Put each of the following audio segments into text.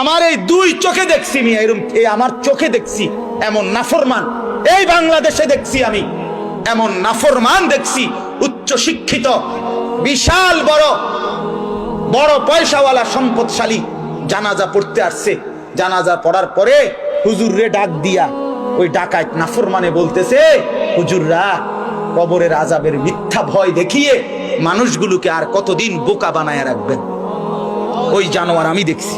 আমার এই দুই চোখে দেখছি আমি এরকম এই আমার চোখে দেখছি এমন নাফরমান। এই বাংলাদেশে দেখছি আমি এমন নাফরমান দেখছি, উচ্চ শিক্ষিত, বিশাল বড় বড় পয়সাওয়ালা, সম্পদশালী জানাজা পড়তে আসছে। জানাজা পড়ার পরে হুজুররে ডাক দিয়া ওই ডাকাত নাফরমানে বলতেছে, হুজুররা, কবরের আজাবের মিথ্যা ভয় দেখিয়ে মানুষগুলোকে আর কতদিন বোকা বানায় রাখবেন? ওই জানোয়ার আমি দেখছি।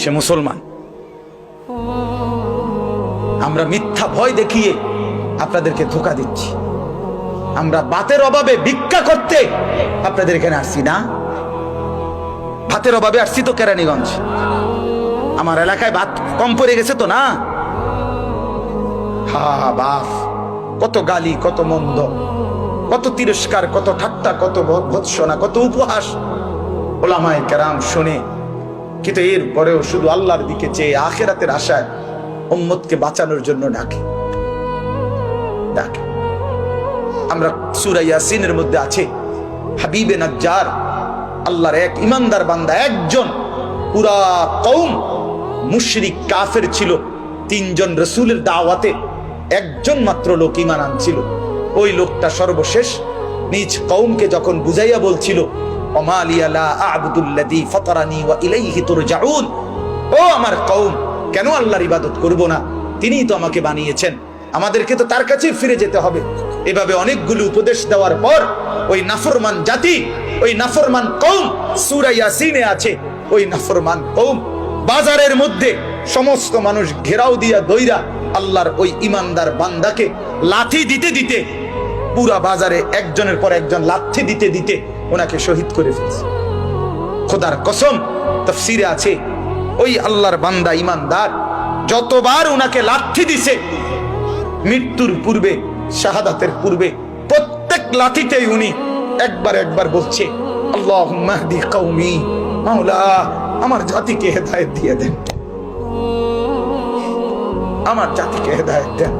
সে মুসলমান। আমরা মিথ্যা ভয় দেখিয়ে আপনাদেরকে ধোকা দিচ্ছি। আমরা বাতের অভাবে ভিক্ষা করতে আপনাদের এখানে আসছি না। ভাতের অভাবে আসছি তো কেরানীগঞ্জ। আমার এলাকায় ভাত কম পড়ে গেছে তো না? হা বাপ কত গালি, কত মন্দ, কত তিরস্কার, কত ঠাট্টা, কত ভৎসনা, কত উপহাস। ওলামায় কেরাম শুনে কিন্তু এর পরেও শুধু আল্লাহর দিকে চেয়ে আখেরাতের আশায় উম্মতকে বাঁচানোর জন্য ডাকে। ডাকে। আমরা সূরা ইয়াসিনের মধ্যে আছে, হাবিবে নাজ্জার, আল্লাহর এক ইমানদার বান্দা, একজন পুরা কৌম মুশরিক কাফের ছিল, তিনজন রসুলের দাওয়াতে একজন মাত্র লোক ইমান আনছিল। ওই লোকটা সর্বশেষ নিজ কৌমকে যখন বুঝাইয়া বলছিল অমালিয়া লা আ'বুদুল্লাযী ফাতারানি ওয়া ইলাইহি তুরজাউন। ও আমার কৌম কেন আল্লাহর ইবাদত করব না? তিনিই তো আমাকে বানিয়েছেন। আমাদেরকে তো তার কাছেই ফিরে যেতে হবে। এভাবে অনেকগুলো উপদেশ দেওয়ার পর ওই নাফরমান জাতি, ওই নাফরমান কৌম সূরা ইয়াসিনে আছে। ওই নাফরমান কৌম বাজারের মধ্যে সমস্ত মানুষ ঘেরাও দিয়া দইরা আল্লাহর ওই ইমানদার বান্দাকে লাথি দিতে দিতে পুরা বাজারে একজনের পর একজন লাথি দিতে দিতে ওনাকে শহীদ করে ফেলছে। খোদার কসম, তফসিরে আছে, ওই আল্লাহর বান্দা ইমানদার যতবার ওনাকে লাথি দিছে, মৃত্যুর পূর্বে, শাহাদাতের পূর্বে, প্রত্যেক লাথিতেই উনি একবার একবার বলছে আল্লাহ মাহদি কৌমি মাওলা, আমার জাতিকে হেদায়েত দিয়ে দেন। আমার জাতিকে হেদায়েত দেন।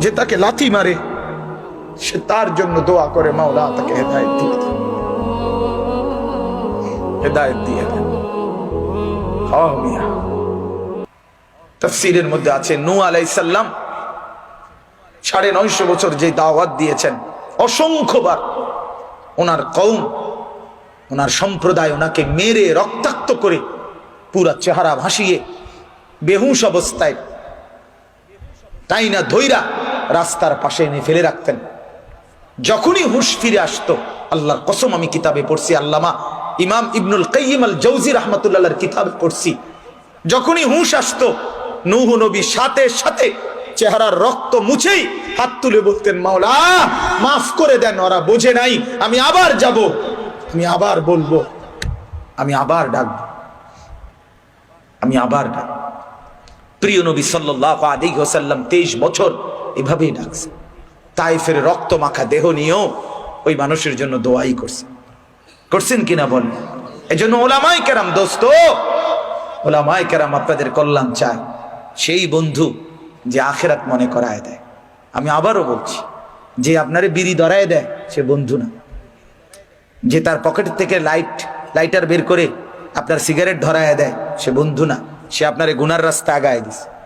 যে তাকে লাথি মারে সে তার জন্য দোয়া করে মাওলা তাকে হেদায়ত দিয়ে দেন। হেদায়েত দিয়ে দেন। তফসিরের মধ্যে আছে, নূ আলাইসাল্লাম সাড়ে নয়শো বছর যে দাওয়াত দিয়েছেন, অসংখ্যবার ওনার কৌম ওনার সম্প্রদায় ওনাকে মেরে রক্তাক্ত করে পুরা চেহারা ভাসিয়ে বেহুশ অবস্থায় তাই না ধৈরা রাস্তার পাশে এনে ফেলে রাখতেন। যখনই হুশ ফিরে আসতো, আল্লাহর কসম আমি কিতাবে পড়ছি, আল্লামা ইমাম ইবনুল কাইয়িম আল জৌজি রহমতুল্লাহর কিতাবে পড়ছি। যখনই হুশ আসতো, নূহ নবী সাথে সাথে চেহারার রক্ত মুছেই হাত তুলে বলতেন, মাওলা, মাফ করে দেন, ওরা বোঝে নাই, আমি আবার যাব, আমি আবার বলব, আমি আবার ডাকবো, আমি আবার ডাকবো। প্রিয় নবী সাল্লাহ আলী হোসাল্লাম তেইশ বছর এভাবেই ডাকছে তাইফের রক্ত মাখা দেহ নিয়েও ওই মানুষের জন্য দোয়াই করছে। করছেন কিনা বলেন এই জন্য ওলামাই কেরাম দোস্ত, ওলামাই কেরাম আপনাদের কল্যাণ চায়। সেই বন্ধু যে আখেরাত মনে করায় দেয়। আমি আবারও বলছি, যে আপনারে বিড়ি ধরায় দেয়, সে বন্ধু না। যে তার পকেট থেকে লাইট, লাইটার বের করে আপনার সিগারেট ধরায় দেয়, সে বন্ধু না। সে আপনারে গুনার রাস্তা আগায় দিছে।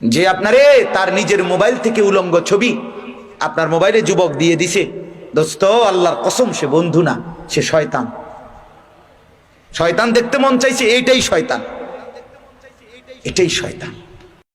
যে আপনারে তার নিজের মোবাইল থেকে উলঙ্গ ছবি আপনার মোবাইলে যুবক দিয়ে দিছে। দোস্ত, আল্লাহর কসম, সে বন্ধু না, সে শয়তান। শয়তান দেখতে মন চাইছে, এইটাই শয়তান। এটাই শয়তান।